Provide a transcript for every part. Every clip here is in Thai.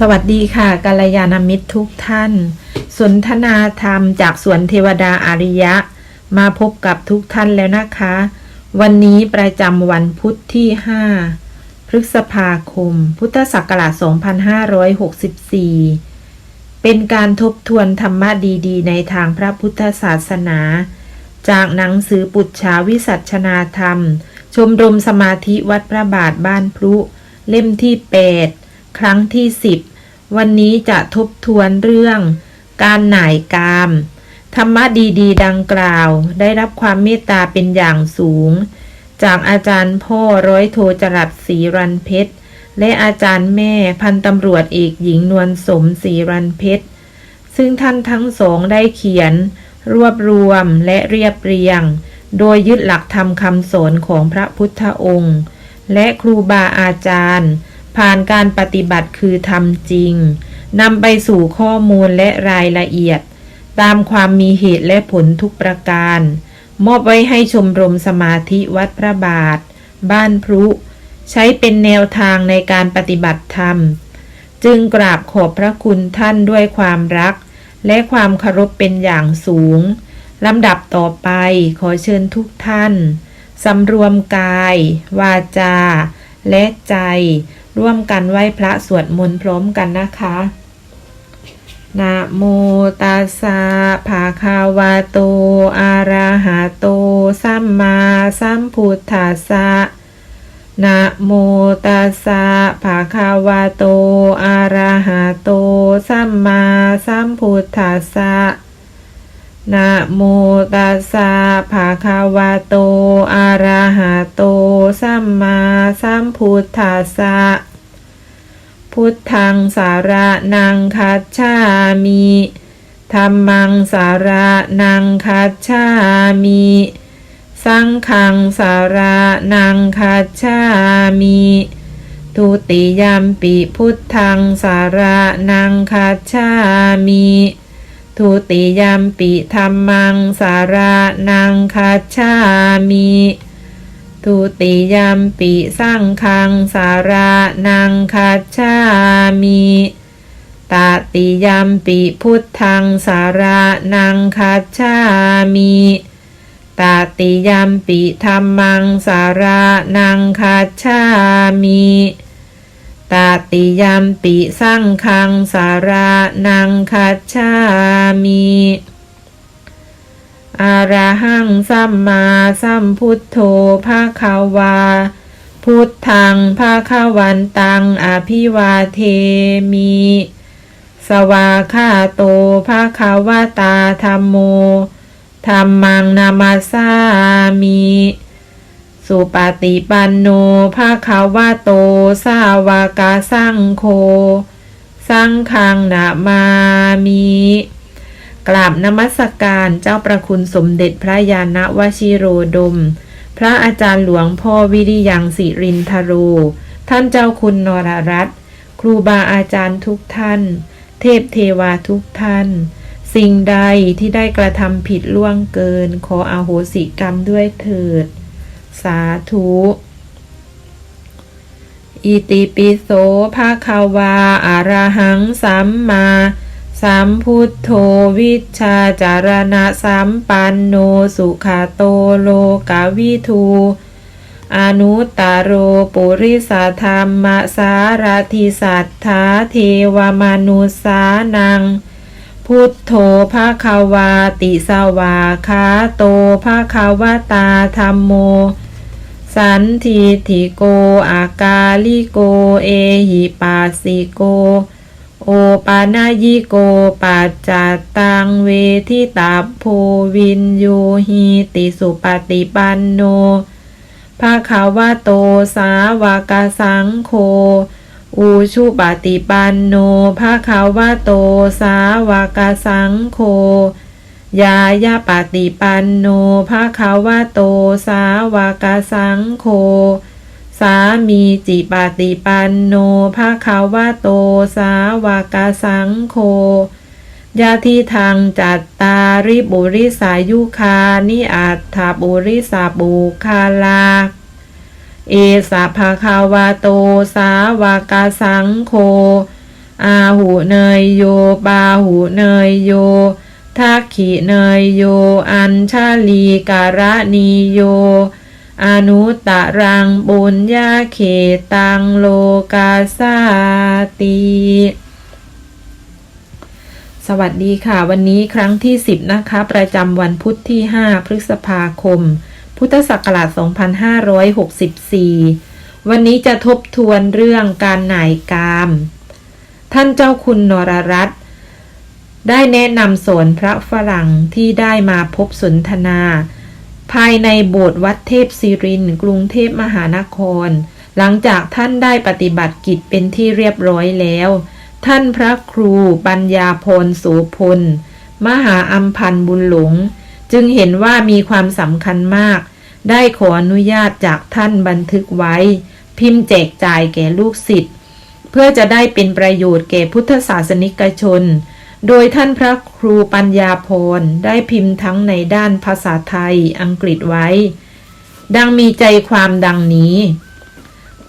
สวัสดีค่ะกัลยาณมิตรทุกท่าน สนทนาธรรมจากสวนเทวดาอาริยะ มาพบกับทุกท่านแล้วนะคะ วันนี้ประจำวันพุทธที่ 5 พฤษภาคม พุทธศักราช 2564 เป็นการทบทวนธรรมะดีๆ ในทางพระพุทธศาสนา จากหนังสือปุจฉาวิสัชนาธรรม ชมรมสมาธิวัดพระบาทบ้านพลุ เล่มที่ 8 ครั้งที่ 10 วันนี้จะทบทวนเรื่อง การหน่ายกาม ธรรมะดีๆ ดังกล่าว ได้รับความเมตตาเป็นอย่างสูง จากอาจารย์พ่อร้อยโทจรัสศรีรันเพชร และอาจารย์แม่พันตำรวจเอกหญิงนวลสมศรีรันเพชร ซึ่งท่านทั้งสองได้เขียน รวบรวมและเรียบเรียง โดยยึดหลักธรรมคำสอนของพระพุทธองค์ และครูบาอาจารย์ ผ่านการปฏิบัติคือทำจริงนำไปสู่ข้อมูลและรายละเอียด ตามความมีเหตุและผลทุกประการ มอบไว้ให้ชมรมสมาธิวัดพระบาท บ้านพรุ ใช้เป็นแนวทางในการปฏิบัติธรรม จึงกราบขอบพระคุณท่านด้วยความรัก และความเคารพเป็นอย่างสูงลำดับต่อไปขอเชิญทุกท่านสำรวมกาย วาจา และใจ ร่วมกันไหว้พระสวดมนต์พร้อมกันนะคะนะโมตัสสะภะคะวะโตอะระหะโตสัมมาสัมพุทธัสสะนะโมตัสสะภะคะวะโตอะระหะโตสัมมาสัมพุทธัสสะ นะโมตัสสะภะคะวะโต อะระหะโต สัมมาสัมพุทธัสสะ พุทธังสาระนังคัจฉามิธรรมังสาระนังคัจฉามิ สังฆังสาระนังคัจฉามิทุติยมปิพุทธังสาระนังคัจฉามิ ทุติยมปิธรรมังสาระนังคัจฉามิทุติยมปิสังฆังสาระนังคัจฉามิตติยมปิพุทธังสาระนังคัจฉามิตติยมปิธรรมังสาระนังคัจฉามิ ตติยมปิสังฆังสาระนังคัจฉามิอะระหังสัมมาสัมพุทโธภาคาวา พุทธังภาคาวันตังอภิวาเทมิ สวาคาโตภาคาวาตาธรรมโมธรรมังนามาสามิ สุปฏิปันโนภาคาวาโต สาวากาสังโฆสังฆังนามามิกราบนมัสการเจ้าประคุณสมเด็จพระยาณวชิโรดม พระอาจารย์หลวงพ่อวิริยังสิรินทโร ท่านเจ้าคุณนรรัตน์ครูบาอาจารย์ทุกท่าน เทพเทวาทุกท่าน สิ่งใดที่ได้กระทำผิดล่วงเกิน ขออาโหสิกรรมด้วยเถิด สาธุอิติปิโสภาคาวาอะระหังสัมมาสัมพุทโธวิชาจารณะสัมปันโนสุขาโตโลกาวิทูอนุตตรโรปุริสธรรมสารทิสัทธาเทวมนุสานัง พุทโธภาคาวาติสวาคาโตภาคาวตาธรรมโม สันทิทิโก อากาลิโก เอหิปัสิโก โอปานายิโกปัจจัตตังเวทิตาโพวินโยหิติสุปฏิปันโนภาคาวะโตสาวกสังโฆอูชุปฏิปันโนภาคาวะโตสาวกสังโฆ ยายาปฏิปันโนภาคาวะโต สาวกสังโฆสามีจิปฏิปันโนภาคาวะโต สาวกสังโฆยาทิทางจัตตาริบุริสายุคานิอัตถบุริสาบุคาลา เอสะภาคาวาโต สาวากาสังโฆอาหูเนยโยปาหูเนยโย ทักขิเนยโย อัญชาลีการะนีโย อนุตตรังบุญญาเขตังโลกาสาติสวัสดีค่ะ วันนี้ครั้งที่ 10 นะคะ ประจำวันพุธที่ 5 พฤษภาคม พุทธศักราช 2564 วันนี้จะทบทวนเรื่องการหน่ายกาม ท่านเจ้าคุณนรรัตน์ ได้แนะนำสอนพระฝรั่งที่ได้มาพบสนทนา ภายในโบสถ์วัดเทพศิริน กรุงเทพมหานคร หลังจากท่านได้ปฏิบัติกิจเป็นที่เรียบร้อยแล้ว ท่านพระครูปัญญาพรโสพล มหาอัมพันธ์บุญหลง จึงเห็นว่ามีความสำคัญมาก ได้ขออนุญาตจากท่านบันทึกไว้ พิมพ์แจกจ่ายแก่ลูกศิษย์เพื่อจะได้เป็นประโยชน์แก่พุทธศาสนิกชน โดยท่านพระครูปัญญาพรได้พิมพ์ทั้งในด้านภาษาไทยอังกฤษไว้ ดังมีใจความดังนี้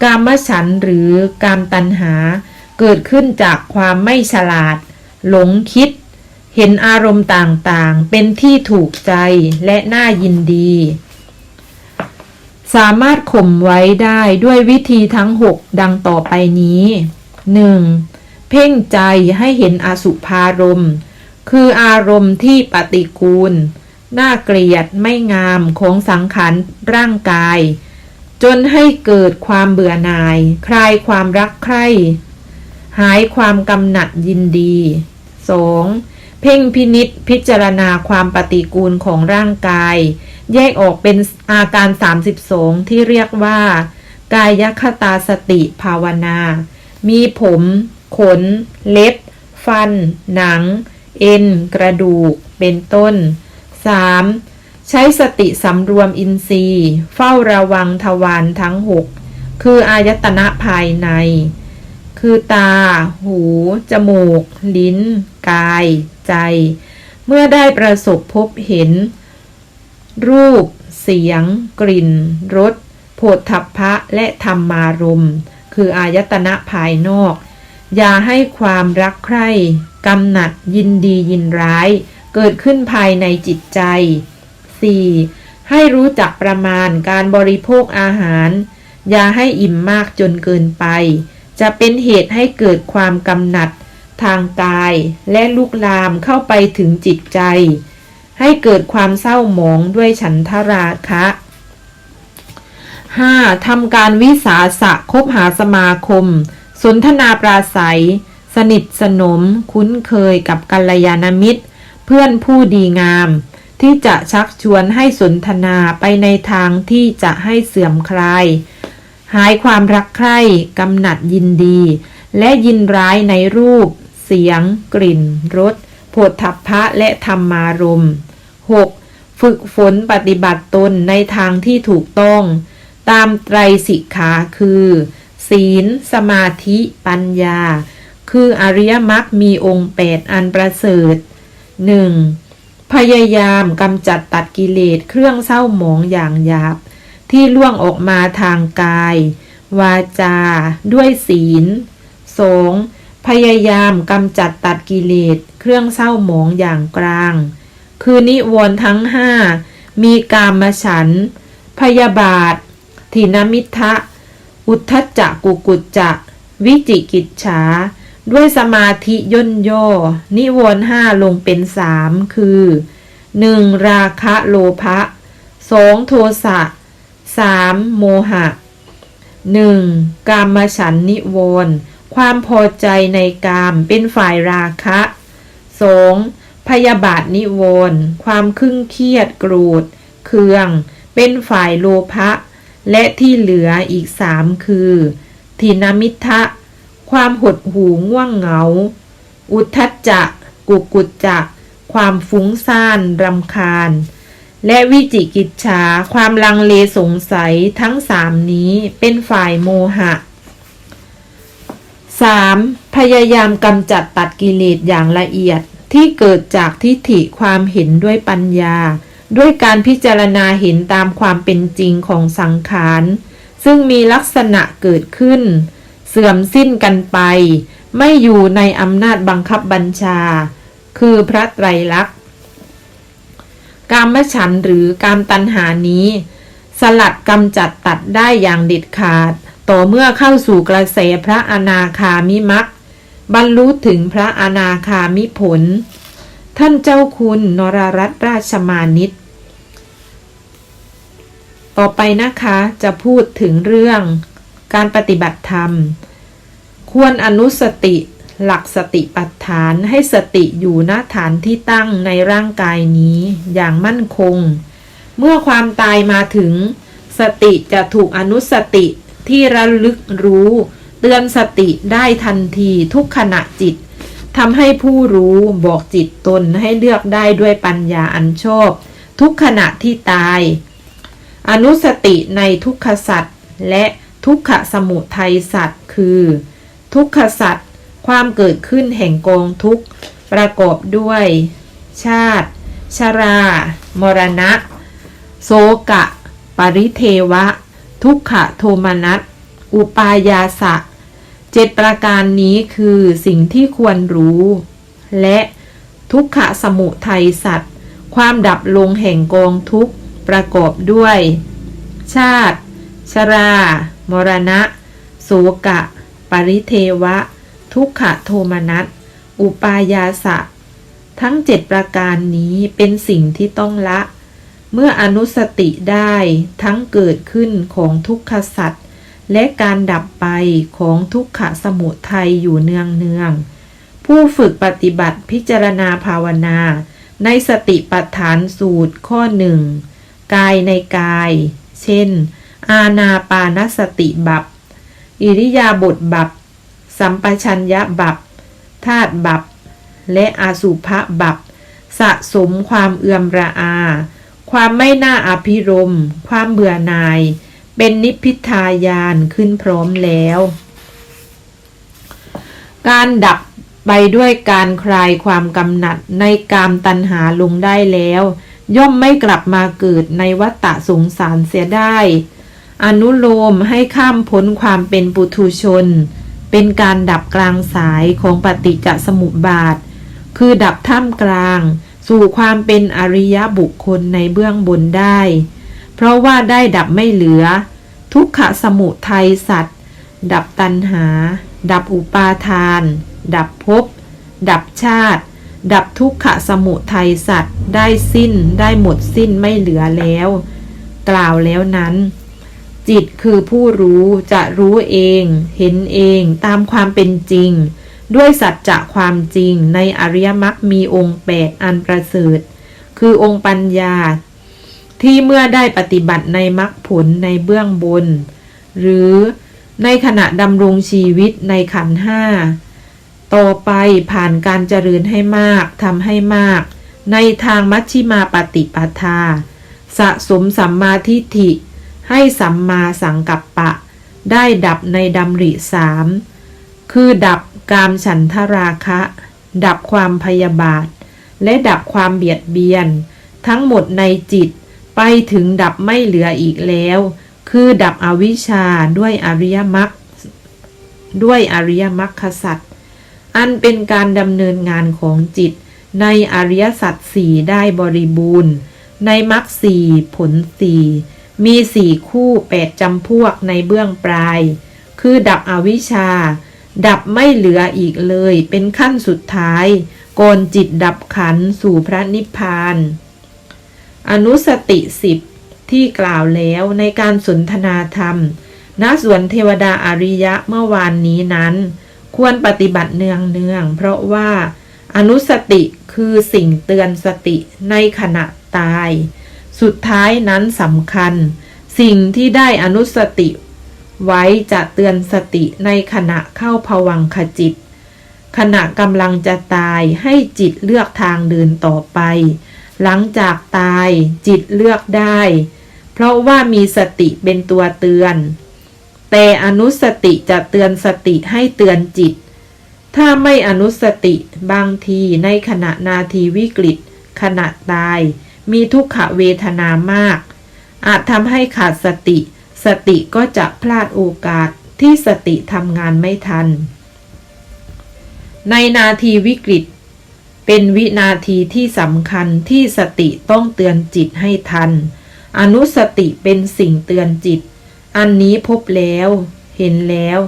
กามฉันหรือกามตัณหาเกิดขึ้นจากความไม่ฉลาด หลงคิด เห็นอารมณ์ต่างๆ เป็นที่ถูกใจและน่ายินดี สามารถข่มไว้ได้ด้วยวิธีทั้งหกดังต่อไปนี้ 1. เพ่งใจให้เห็นอสุภารมณ์ คืออารมณ์ที่ปฏิกูล น่าเกลียดไม่งามของสังขารร่างกาย จนให้เกิดความเบื่อหน่าย คลายความรักใคร่ หายความกำหนัดยินดี 2. เพ่งพินิษพิจารณาความปฏิกูลของร่างกาย แยกออกเป็นอาการ 32 ที่เรียกว่า กายคตาสติภาวนา มีผม ขน เล็บ ฟัน หนัง เอ็น กระดูก เป็นต้น 3. ใช้สติสำรวมอินทรีย์ เฝ้าระวังทวารทั้งหกคืออายตนะภายใน คือตา หู จมูก ลิ้น กาย ใจ เมื่อได้ประสบพบเห็น รูป เสียง กลิ่น รสโผฏฐัพพะและธรรมารม คืออายตนะภายนอก อย่าให้ความรักใคร่กำหนัดยินดียินร้าย เกิดขึ้นภายในจิตใจ 4. ให้รู้จักประมาณการบริโภคอาหาร อย่าให้อิ่มมากจนเกินไป จะเป็นเหตุให้เกิดความกำหนัดทางกายและลุกลามเข้าไปถึงจิตใจ ให้เกิดความเศร้าหมองด้วยฉันทราคะ 5. ทำการวิสาสะคบหาสมาคม สนทนาปราศัย สนิทสนมคุ้นเคยกับกัลยาณมิตร เพื่อนผู้ดีงาม ที่จะชักชวนให้สนทนาไปในทางที่จะให้เสื่อมคลาย หายความรักใคร่กำหนัดยินดี และยินร้ายในรูป เสียง กลิ่นรสโผฏฐัพพะและธรรมารมณ์ 6. ฝึกฝนปฏิบัติตนในทางที่ถูกต้อง ตามไตรสิกขาคือ ศีล สมาธิ ปัญญา คืออริยมรรคมีองค์แปดอันประเสริฐ 1. พยายามกำจัดตัดกิเลสเครื่องเศร้าหมองอย่างหยาบ ที่ล่วงออกมาทางกาย วาจา ด้วยศีล 2. พยายามกำจัดตัดกิเลสเครื่องเศร้าหมองอย่างกลาง คือนิวรณ์ทั้งห้ามีกามฉัน พยาบาทถินมิทะ อุทธัจจะกุกุจจะวิจิกิจฉาด้วยสมาธิย่นย่อ นิวรห้าลงเป็นสามคือ 1. ราคะโลภะ 2. โทสะ 3. โมหะ 1. กามฉันนิวรความพอใจในกามเป็นฝ่ายราคะ 2. พยาบาทนิวรความครึ่งเครียดโกรธเคือง เป็นฝ่ายโลภะ และที่เหลืออีกสามคือทินามิทะ ความหดหูง่วงเหงา อุทัจจะ กุกุจจะ ความฟุ้งซ่านรำคาญ และวิจิกิจฉาความลังเลสงสัยทั้งสามนี้เป็นฝ่ายโมหะ 3. พยายามกำจัดตัดกิเลสอย่างละเอียดที่เกิดจากทิฏฐิความเห็นด้วยปัญญา ด้วยการพิจารณาเห็นตามความเป็นจริงของสังขาร ซึ่งมีลักษณะเกิดขึ้น เสื่อมสิ้นกันไป ไม่อยู่ในอำนาจบังคับบัญชา คือพระไตรลักษณ์กามฉันหรือกามตัณหานี้ สลัดกำจัดตัดได้อย่างเด็ดขาด ต่อเมื่อเข้าสู่กระแสพระอนาคามิมักบรรลุถึงพระอนาคามิผล ท่านเจ้าคุณนรรัตนราชมานิตต่อไปนะคะจะพูดถึงเรื่องการปฏิบัติธรรม ควรอนุสติหลักสติปัฏฐานให้สติอยู่ณฐานที่ตั้งในร่างกายนี้อย่างมั่นคง เมื่อความตายมาถึง สติจะถูกอนุสติที่ระลึกรู้ เตือนสติได้ทันทีทุกขณะจิต ทำให้ผู้รู้บอกจิตตนให้เลือกได้ด้วยปัญญาอันชอบ ทุกขณะที่ตาย อนุสติในทุกขสัตว์และทุกขสมุทัยสัตว์คือ ทุกขสัตว์ความเกิดขึ้นแห่งกองทุกข์ประกอบด้วย ชาติ ชรา มรณะโสกะ ปริเทวะ ทุกขโทมนัส อุปายาสะ เจ็ดประการนี้คือสิ่งที่ควรรู้ และทุกขะสมุทัยสัตว์ ความดับลงแห่งกองทุกประกอบด้วย ชาติ ชรา มรณะ โสกะ ปริเทวะ ทุกขะโทมนัส อุปายาสะ ทั้งเจ็ดประการนี้เป็นสิ่งที่ต้องละ เมื่ออนุสติได้ทั้งเกิดขึ้นของทุกขสัตว์ และการดับไปของทุกขะสมุทัยอยู่เนืองเนืองๆผู้ฝึกปฏิบัติพิจารณาภาวนา ในสติปัฏฐานสูตรข้อหนึ่งกายในกาย เช่น อาณาปานสติบับ อิริยาบถบับ สัมปชัญญะบับ ธาตุบับ และอาสุภะบับ สะสมความเอื่อมระอา ความไม่น่าอภิรม ความเบื่อหน่าย เป็นนิพพิทายานขึ้นพร้อมแล้ว การดับไปด้วยการคลายความกำหนัดในกามตัณหาลงได้แล้ว ย่อมไม่กลับมาเกิดในวัฏฏะสงสารเสียได้ อนุโลมให้ข้ามพ้นความเป็นปุถุชน เป็นการดับกลางสายของปฏิจจสมุปบาท คือดับท่ามกลาง สู่ความเป็นอริยบุคคลในเบื้องบนได้ เพราะว่าได้ดับไม่เหลือ ทุกขสมุทัยสัตว์ ดับตัณหา ดับอุปาทาน ดับภพดับชาติ ดับทุกขสมุทัยสัตว์ ได้สิ้นได้หมดสิ้นไม่เหลือแล้ว กล่าวแล้วนั้น จิตคือผู้รู้จะรู้เอง เห็นเองตามความเป็นจริง ด้วยสัจจะความจริงในอริยมรรคมีองค์แปดอันประเสริฐคือองค์ปัญญา ที่เมื่อได้ปฏิบัติในมรรคผลในเบื้องบน หรือในขณะดำรงชีวิตในขันห้า ต่อไปผ่านการเจริญให้มากทำให้มาก ในทางมัชชิมาปฏิปทา สะสมสัมมาทิฏฐิ ให้สัมมาสังกัปปะ ได้ดับในดำริสามคือดับกามฉันทราคะ ดับความพยาบาท และดับความเบียดเบียน ทั้งหมดในจิต ไปถึงดับไม่เหลืออีกแล้ว คือดับอวิชชาด้วยอริยมรรคด้วยอริยมรรคสัตว์อันเป็นการดำเนินงานของจิต ในอริยสัจสี่ได้บริบูรณ์ ในมรรคสี่ผลสี่มีสี่คู่แปดจำพวกในเบื้องปลาย คือดับอวิชชา ดับไม่เหลืออีกเลย เป็นขั้นสุดท้ายก่อนจิตดับขันสู่พระนิพพาน อนุสติสิบที่กล่าวแล้วในการสนทนาธรรม ณ สวนเทวดาอาริยะเมื่อวานนี้นั้น ควรปฏิบัติเนืองเนืองๆเพราะว่า อนุสติคือสิ่งเตือนสติในขณะตาย สุดท้ายนั้นสำคัญ สิ่งที่ได้อนุสติ ไว้จะเตือนสติในขณะเข้าภวังคจิต ขณะกำลังจะตายให้จิตเลือกทางเดินต่อไป หลังจากตายจิตเลือกได้ เพราะว่ามีสติเป็นตัวเตือน แต่อนุสติจะเตือนสติให้เตือนจิต ถ้าไม่อนุสติบางทีในขณะนาทีวิกฤต ขณะตาย มีทุกขเวทนามาก อาจทำให้ขาดสติ สติก็จะพลาดโอกาสที่สติทำงานไม่ทัน ในนาทีวิกฤต เป็นวินาทีที่สำคัญที่สติต้องเตือนจิตให้ทัน อนุสติเป็นสิ่งเตือนจิต อันนี้พบแล้ว เห็นแล้ว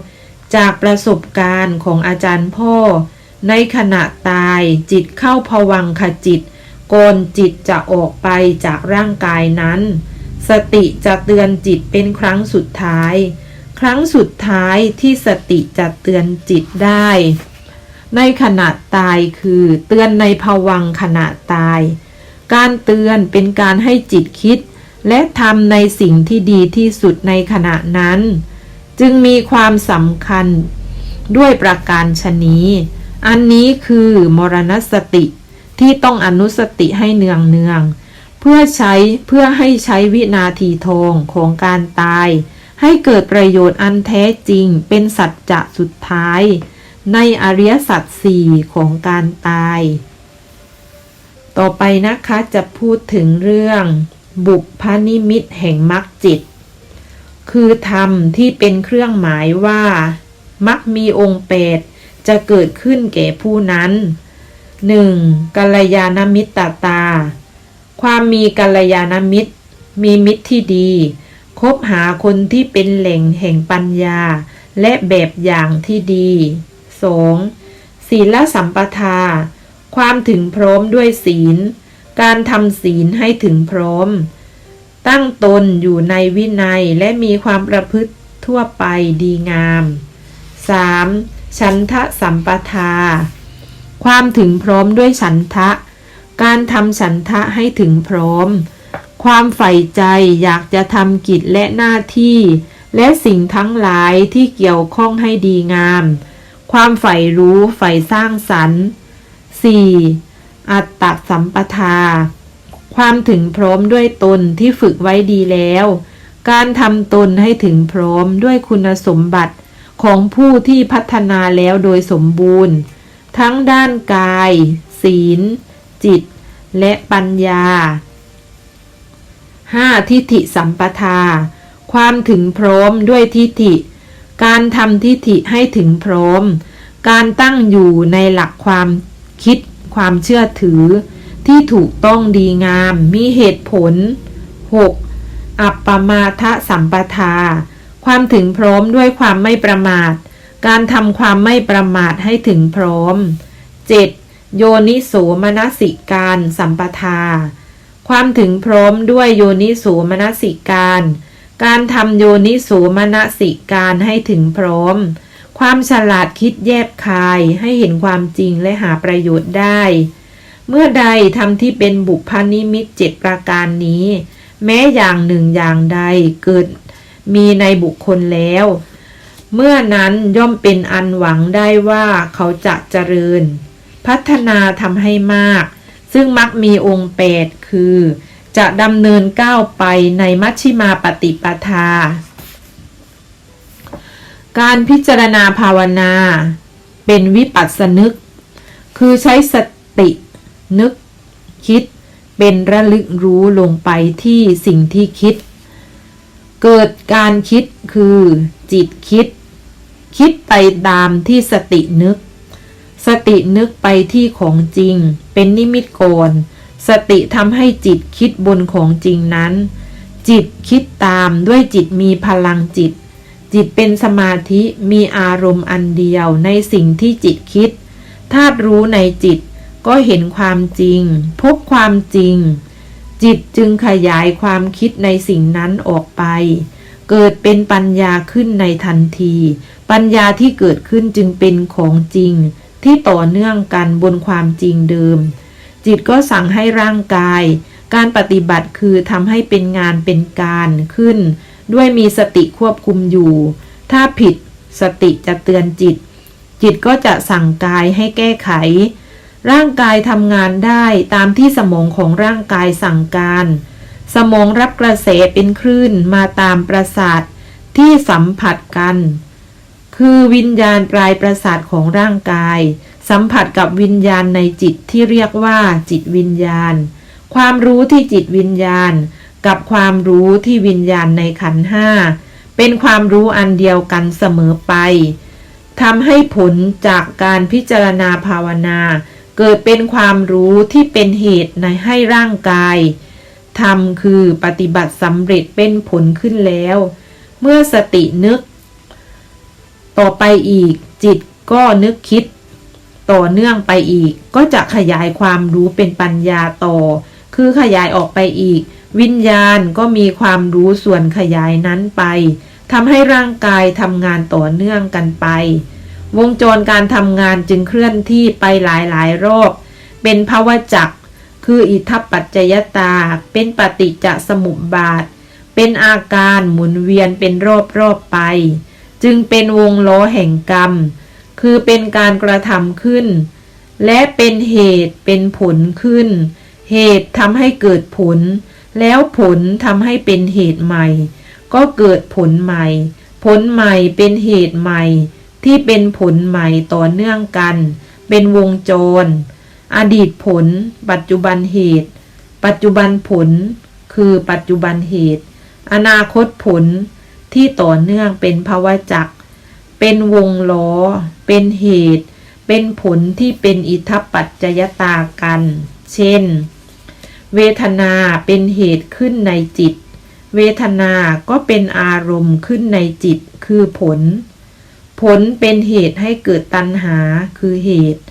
จากประสบการณ์ของอาจารย์พ่อ ในขณะตายจิตเข้าผวังขจิตก่อนจิตจะออกไปจากร่างกายนั้น สติจะเตือนจิตเป็นครั้งสุดท้าย ครั้งสุดท้ายที่สติจะเตือนจิตได้ ในขณะตายคือเตือนในภวังขณะตาย การเตือนเป็นการให้จิตคิด และทำในสิ่งที่ดีที่สุดในขณะนั้น จึงมีความสำคัญด้วยประการชนีอันนี้คือมรณสติที่ต้องอนุสติให้เนืองเนืองๆเพื่อใช้เพื่อให้ใช้วินาทีทองของการตาย ให้เกิดประโยชน์อันแท้จริงเป็นสัจจะสุดท้าย ในอริยสัจสี่ของการตาย ต่อไปนะคะจะพูดถึงเรื่องบุพนิมิตแห่งมรรคจิต คือธรรมที่เป็นเครื่องหมายว่ามักมีองค์แปดจะเกิดขึ้นแก่ผู้นั้น 1. กัลยาณมิตรตา ความมีกัลยาณมิตร มีมิตรที่ดี คบหาคนที่เป็นแหล่งแห่งปัญญา และแบบอย่างที่ดี 2. ศีลสัมปทา ความถึงพร้อมด้วยศีล การทำศีลให้ถึงพร้อม ตั้งตนอยู่ในวินัยและมีความประพฤติทั่วไปดีงาม 3. ฉันทะสัมปทา ความถึงพร้อมด้วยฉันทะ การทำฉันทะให้ถึงพร้อม ความใฝ่ใจอยากจะทำกิจและหน้าที่ และสิ่งทั้งหลายที่เกี่ยวข้องให้ดีงาม ความใฝ่รู้ใฝ่สร้างสรรค์ 4. อัตตสัมปทา ความถึงพร้อมด้วยตนที่ฝึกไว้ดีแล้ว การทำตนให้ถึงพร้อมด้วยคุณสมบัติของผู้ที่พัฒนาแล้วโดยสมบูรณ์ ทั้งด้านกาย ศีล จิต และปัญญา 5. ทิฏฐิสัมปทา ความถึงพร้อมด้วยทิฏฐิ การทำทิฏฐิให้ถึงพร้อม การตั้งอยู่ในหลักความคิดความเชื่อถือ ที่ถูกต้องดีงาม มีเหตุผล 6. อัปปมาทะสัมปทา ความถึงพร้อมด้วยความไม่ประมาท การทำความไม่ประมาทให้ถึงพร้อม 7. โยนิโสมนสิการสัมปทา ความถึงพร้อมด้วยโยนิโสมนสิการ การทำโยนิโสมนสิการให้ถึงพร้อม ความฉลาดคิดแยบคายให้เห็นความจริงและหาประโยชน์ได้ เมื่อใดทำที่เป็นบุพนิมิตเจ็ดประการนี้ แม้อย่างหนึ่งอย่างใดเกิดมีในบุคคลแล้ว เมื่อนั้นย่อมเป็นอันหวังได้ว่าเขาจะเจริญ พัฒนาทำให้มาก ซึ่งมักมีองค์แปดคือ จะดำเนินก้าวไปในมัชชิมาปฏิปทา การพิจารณาภาวนา เป็นวิปัสสนึก คือใช้สตินึกคิดเป็นระลึกรู้ลงไปที่สิ่งที่คิด เกิดการคิดคือจิตคิด คิดไปตามที่สตินึก สตินึกไปที่ของจริง เป็นนิมิตก่อน สติทำให้จิตคิดบนของจริงนั้น จิตคิดตามด้วยจิตมีพลังจิต จิตเป็นสมาธิมีอารมณ์อันเดียวในสิ่งที่จิตคิดธาตุรู้ในจิตก็เห็นความจริง พบความจริง จิตจึงขยายความคิดในสิ่งนั้นออกไป เกิดเป็นปัญญาขึ้นในทันที ปัญญาที่เกิดขึ้นจึงเป็นของจริง ที่ต่อเนื่องกันบนความจริงเดิม จิตก็สั่งให้ร่างกาย การปฏิบัติคือทำให้เป็นงานเป็นการขึ้น ด้วยมีสติควบคุมอยู่ ถ้าผิดสติจะเตือนจิต จิตก็จะสั่งกายให้แก้ไข ร่างกายทำงานได้ตามที่สมองของร่างกายสั่งการ สมองรับกระแสเป็นคลื่นมาตามประสาทที่สัมผัสกัน คือวิญญาณปลายประสาทของร่างกาย สัมผัสกับวิญญาณในจิตที่เรียกว่าจิตวิญญาณ ความรู้ที่จิตวิญญาณ กับความรู้ที่วิญญาณในขันห้าเป็นความรู้อันเดียวกันเสมอไปทำให้ผลจากการพิจารณาภาวนา เกิดเป็นความรู้ที่เป็นเหตุในให้ร่างกายทำคือปฏิบัติสำเร็จเป็นผลขึ้นแล้ว เมื่อสตินึก ต่อไปอีกจิตก็นึกคิด ต่อเนื่องไปอีก ก็จะขยายความรู้เป็นปัญญาต่อ คือขยายออกไปอีก วิญญาณก็มีความรู้ส่วนขยายนั้นไปทำให้ร่างกายทำงานต่อเนื่องกันไป วงจรการทำงานจึงเคลื่อนที่ไปหลายๆรอบ เป็นภาวะจักรคืออิทัปปัจจยตา เป็นปฏิจจสมุปบาท เป็นอาการหมุนเวียนเป็นรอบๆไป จึงเป็นวงล้อแห่งกรรม คือเป็นการกระทำขึ้น และเป็นเหตุเป็นผลขึ้น เหตุทำให้เกิดผล แล้วผลทำให้เป็นเหตุใหม่ ก็เกิดผลใหม่ ผลใหม่เป็นเหตุใหม่ ที่เป็นผลใหม่ต่อเนื่องกัน เป็นวงจร อดีตผล ปัจจุบันเหตุ ปัจจุบันผล คือปัจจุบันเหตุ อนาคตผลที่ต่อเนื่องเป็นภาวะจักร เป็นวงล้อ เป็นเหตุ เป็นผลที่เป็นอิทัปปัจจยตากัน เช่น เวทนาเป็นเหตุขึ้นในจิต เวทนาก็เป็นอารมณ์ขึ้นในจิต คือผล ผลเป็นเหตุให้เกิดตัณหา คือเหตุ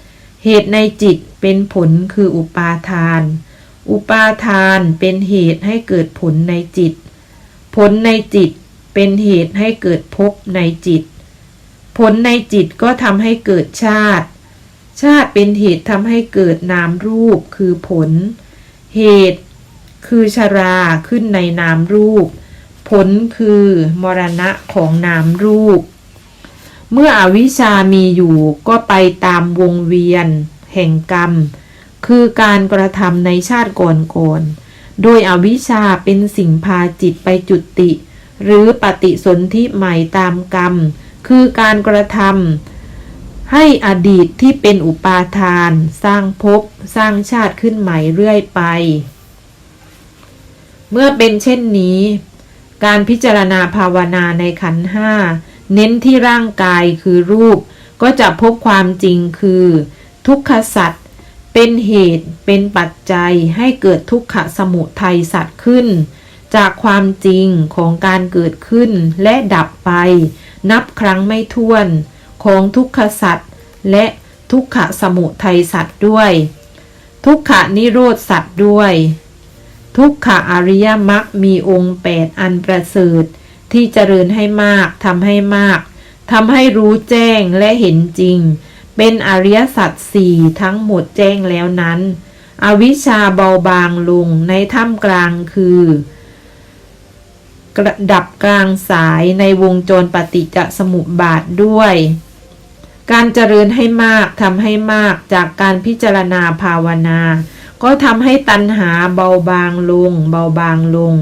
เหตุในจิตเป็นผลคืออุปาทาน อุปาทานเป็นเหตุให้เกิดผลในจิต ผลในจิตเป็นเหตุให้เกิดภพในจิต ผลในจิตก็ทำให้เกิดชาติ ชาติเป็นเหตุทำให้เกิดนามรูปคือผล เหตุคือชราขึ้นในนามรูป ผลคือมรณะของนามรูป เมื่ออวิชามีอยู่ก็ไปตามวงเวียน แห่งกรรม คือการกระทำในชาติก่อนๆ โดยอวิชชาเป็นสิ่งพาจิตไปจุติ หรือปฏิสนธิใหม่ตามกรรม คือการกระทำให้อดีตที่เป็นอุปาทาน สร้างภพสร้างชาติขึ้นใหม่เรื่อยไป เมื่อเป็นเช่นนี้ การพิจารณาภาวนาในขันห้าเน้นที่ร่างกายคือรูป ก็จะพบความจริงคือ ทุกขสัตว์เป็นเหตุเป็นปัจจัยให้เกิดทุกขสมุทัยสัตว์ขึ้น จากความจริงของการเกิดขึ้นและดับไป นับครั้งไม่ถ้วนของทุกขสัตว์และทุกขสมุทัยสัตว์ด้วย ทุกขนิโรธสัตว์ด้วย ทุกขอริยมรรคมีองค์แปดอันประเสริฐที่เจริญให้มากทำให้มากทำให้รู้แจ้งและเห็นจริง เป็นอริยสัจสี่ทั้งหมดแจ้งแล้วนั้น อวิชชาเบาบางลงในถ้ำกลางคือ กระดับกลางสายในวงจรปฏิจจสมุปบาทด้วย การเจริญให้มากทำให้มากจากการพิจารณาภาวนา ก็ทำให้ตัณหาเบาบางลง เบาบางลง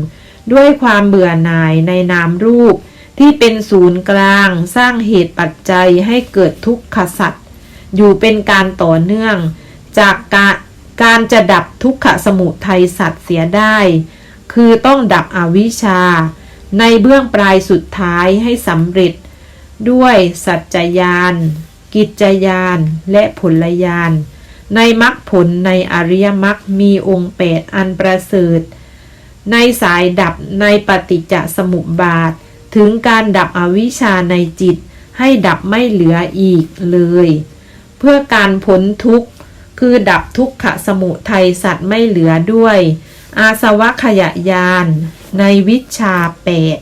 ด้วยความเบื่อหน่ายในนามรูป ที่เป็นศูนย์กลาง สร้างเหตุปัจจัยให้เกิดทุกขสัตว์อยู่เป็นการต่อเนื่อง จากการการจะดับทุกขสมุทัยสัตว์เสียได้ คือต้องดับอวิชชา ในเบื้องปลายสุดท้ายให้สำเร็จ ด้วยสัจจยาน กิจจยานและผลยาน ในมรรคผลในอริยมรรคมีองค์แปดอันประเสริฐ ในสายดับในปฏิจจสมุปบาท ถึงการดับอวิชชาในจิต ให้ดับไม่เหลืออีกเลย เพื่อการพ้นทุกข์ คือดับทุกขสมุทัยสัตว์ไม่เหลือด้วย อาสวะขยะยานในวิชาแปด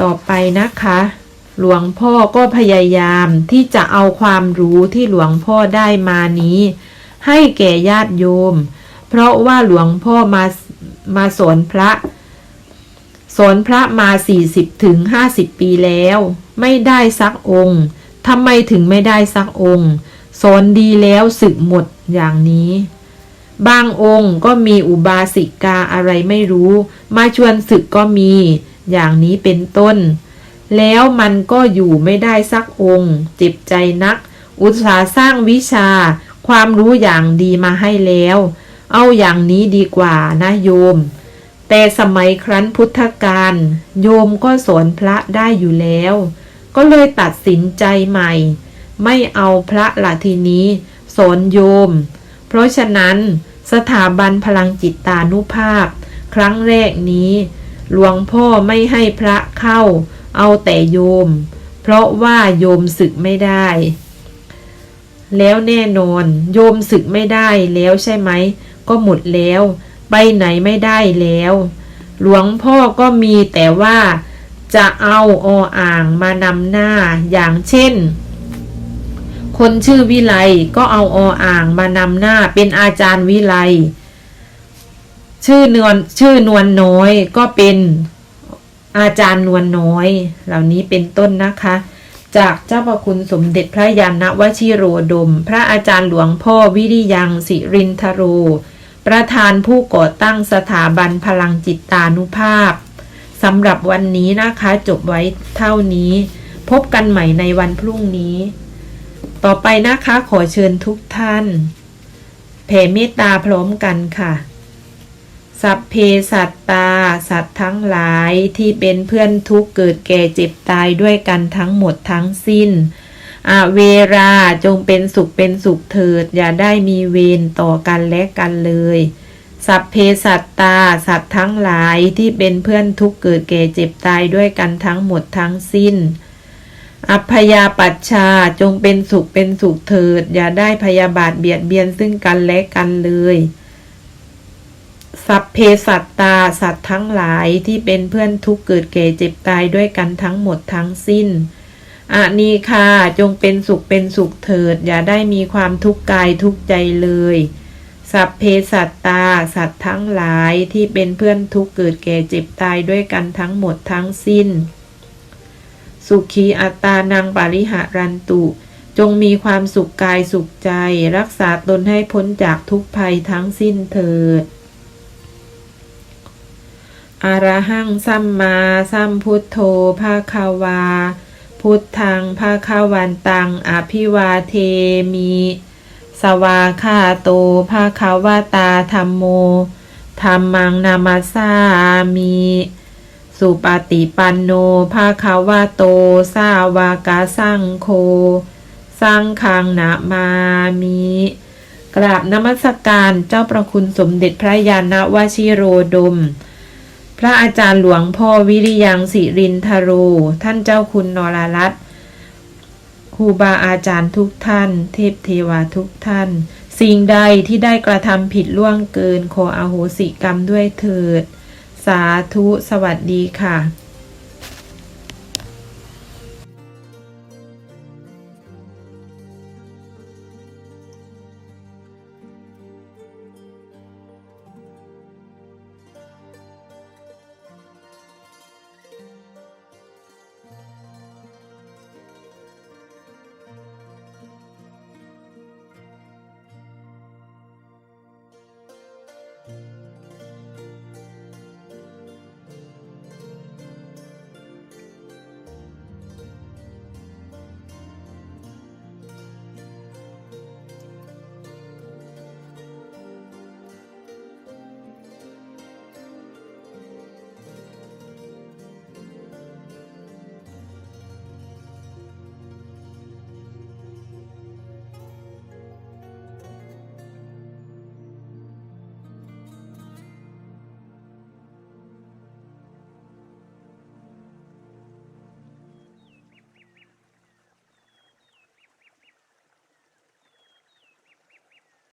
ต่อไปนะคะ หลวงพ่อก็พยายามที่จะเอาความรู้ที่หลวงพ่อได้มานี้ ให้แก่ญาติโยม เพราะว่าหลวงพ่อมามาสอนพระสอนพระมา 40ถึง50 ปีแล้ว ไม่ได้สักองค์ทำไมถึงไม่ได้สักองค์สอนดีแล้วสึกหมดอย่างนี้ บางองค์ก็มีอุบาสิกาอะไรไม่รู้ มาชวนศึกก็มี อย่างนี้เป็นต้น แล้วมันก็อยู่ไม่ได้สักองค์ เจ็บใจนัก อุตสาสร้างวิชา ความรู้อย่างดีมาให้แล้ว เอาอย่างนี้ดีกว่านะโยม แต่สมัยครั้นพุทธกาลโยมก็สอนพระได้อยู่แล้ว ก็เลยตัดสินใจใหม่ ไม่เอาพระละทีนี้สอนโยม เพราะฉะนั้น สถาบันพลังจิตตานุภาพ ครั้งแรกนี้ หลวงพ่อไม่ให้พระเข้า เอาแต่โยม เพราะว่าโยมศึกไม่ได้ แล้วแน่นอน โยมศึกไม่ได้แล้วใช่ไหม ก็หมดแล้ว ไปไหนไม่ได้แล้ว หลวงพ่อก็มีแต่ว่า จะเอาออ่างมานำหน้าอย่างเช่น คนชื่อวิไลก็เอาออ่างมานำหน้าเป็นอาจารย์วิไล ชื่อนวลชื่อนวลน้อยก็เป็นอาจารย์นวลน้อย เหล่านี้เป็นต้นนะคะ จากเจ้าพระคุณสมเด็จพระยาณวชิโรดม พระอาจารย์หลวงพ่อวิริยังสิรินทโร ประธานผู้ก่อตั้งสถาบันพลังจิตตานุภาพสำหรับวันนี้นะคะจบไว้เท่านี้ พบกันใหม่ในวันพรุ่งนี้ ต่อไปนะคะขอเชิญทุกท่านแผ่เมตตาพร้อมกันค่ะ สัพเพสัตตา สัตว์ทั้งหลายที่เป็นเพื่อนทุกเกิดแก่เจ็บตายด้วยกันทั้งหมดทั้งสิ้นอาเวราจงเป็นสุขเป็นสุขเถิด อย่าได้มีเวรต่อกันและกันเลย สัพเพสัตตา สัตว์ทั้งหลายที่เป็นเพื่อนทุกเกิดแก่เจ็บตายด้วยกันทั้งหมดทั้งสิ้น อัพยาปัชชาจงเป็นสุขเป็นสุขเถิด อย่าได้พยาบาทเบียดเบียนซึ่งกันและกันเลย สัพเพสัตตาสัตว์ทั้งหลายที่เป็นเพื่อนทุกเกิดแก่เจ็บตายด้วยกันทั้งหมดทั้งสิ้นอานีคาจงเป็นสุขเป็นสุขเถิด อย่าได้มีความทุกข์กายทุกใจเลย สัพเพสัตตาสัตว์ทั้งหลายที่เป็นเพื่อนทุกเกิดแก่เจ็บตายด้วยกันทั้งหมดทั้งสิ้น สุขีอัตตานังปาริหารันตุ จงมีความสุขกายสุขใจ รักษาตนให้พ้นจากทุกภัยทั้งสิ้นเถิดอารหังสัมมาสัมพุทโธภาคาวา พุทธังภาคาวันตังอภิวาเทมิสวาคาโตภาคาวาตาธรรมโมธรรมังนามาสามิ สุปฏิปันโนภาคาวาโต สาวากาสังโฆสังฆังนามามิกราบนมัสการเจ้าประคุณสมเด็จพระยาณวชิโรดม พระอาจารย์หลวงพ่อวิริยังสิรินทโร ท่านเจ้าคุณนรรัตครูบาอาจารย์ทุกท่าน เทพเทวาทุกท่าน สิ่งใดที่ได้กระทำผิดล่วงเกินขออโหสิกรรมด้วยเถิด สาธุสวัสดีค่ะ